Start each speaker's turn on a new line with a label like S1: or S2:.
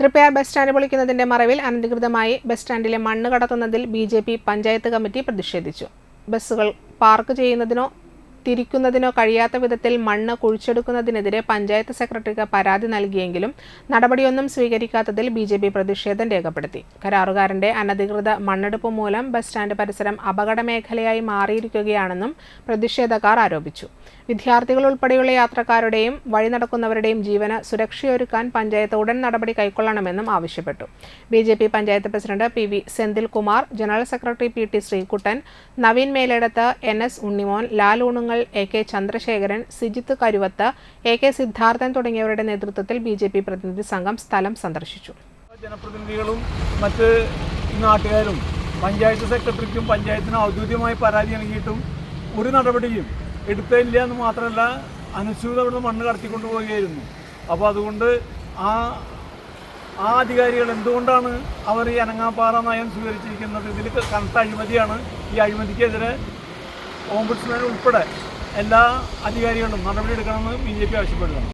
S1: Triprayar bus stand പൊളിക്കുന്നതിന്റെ മറവിൽ അനധികൃതമായി bus സ്റ്റാൻഡിലെ മണ്ണ് കടത്തുന്നതിൽ ബി പഞ്ചായത്ത് കമ്മിറ്റി പ്രതിഷേധിച്ചു. ബസ്സുകൾ പാർക്ക് ചെയ്യുന്നതിനോ തിരിക്കുന്നതിനോ കഴിയാത്ത വിധത്തിൽ മണ്ണ് കുഴിച്ചെടുക്കുന്നതിനെതിരെ പഞ്ചായത്ത് സെക്രട്ടറിക്ക് പരാതി നൽകിയെങ്കിലും നടപടിയൊന്നും സ്വീകരിക്കാത്തതിൽ ബി ജെ പി പ്രതിഷേധം രേഖപ്പെടുത്തി. കരാറുകാരന്റെ അനധികൃത മണ്ണെടുപ്പ് മൂലം ബസ് സ്റ്റാൻഡ് പരിസരം അപകട മേഖലയായി മാറിയിരിക്കുകയാണെന്നും പ്രതിഷേധക്കാർ ആരോപിച്ചു. വിദ്യാർത്ഥികൾ ഉൾപ്പെടെയുള്ള യാത്രക്കാരുടെയും വഴി നടക്കുന്നവരുടെയും ജീവന് സുരക്ഷയൊരുക്കാൻ പഞ്ചായത്ത് ഉടൻ നടപടി കൈക്കൊള്ളണമെന്നും ആവശ്യപ്പെട്ടു. B J P panchayat president P V Senthilkumar general secretary P T Sreekuttan Naveen Meledath N S Unnimon Lal Oonungal A K Chandrasekharan Sijith Karuvath A K Siddharthan തുടങ്ങിയവരുടെ നേതൃത്വത്തിൽ ബി ജെ പി പ്രതിനിധി സംഘം സ്ഥലം സന്ദർശിച്ചു.
S2: ജനപ്രതിനിധികളും മറ്റ് നാട്ടുകാരും പഞ്ചായത്ത് സെക്രട്ടറിക്കും പഞ്ചായത്തിനും ഔദ്യോഗികമായി പരാതി നൽകിയിട്ടും ഒരു നടപടിയും എടുത്തില്ല എന്ന് മാത്രമല്ല അനുസൂത മണ്ണ് കടത്തിക്കൊണ്ടു പോവുകയായിരുന്നു. അപ്പോൾ അതുകൊണ്ട് ആ ആ അധികാരികൾ എന്തുകൊണ്ടാണ് അവർ ഈ അനങ്ങാപ്പാറ നയം സ്വീകരിച്ചിരിക്കുന്നത്? ഇതിൽ കനത്ത അഴിമതിയാണ്. ഈ അഴിമതിക്കെതിരെ ഓംബുഡ്സ്മാൻ ഉൾപ്പെടെ എല്ലാ അധികാരികളും നടപടിയെടുക്കണമെന്ന് ബി ജെ പി ആവശ്യപ്പെടുകയാണ്.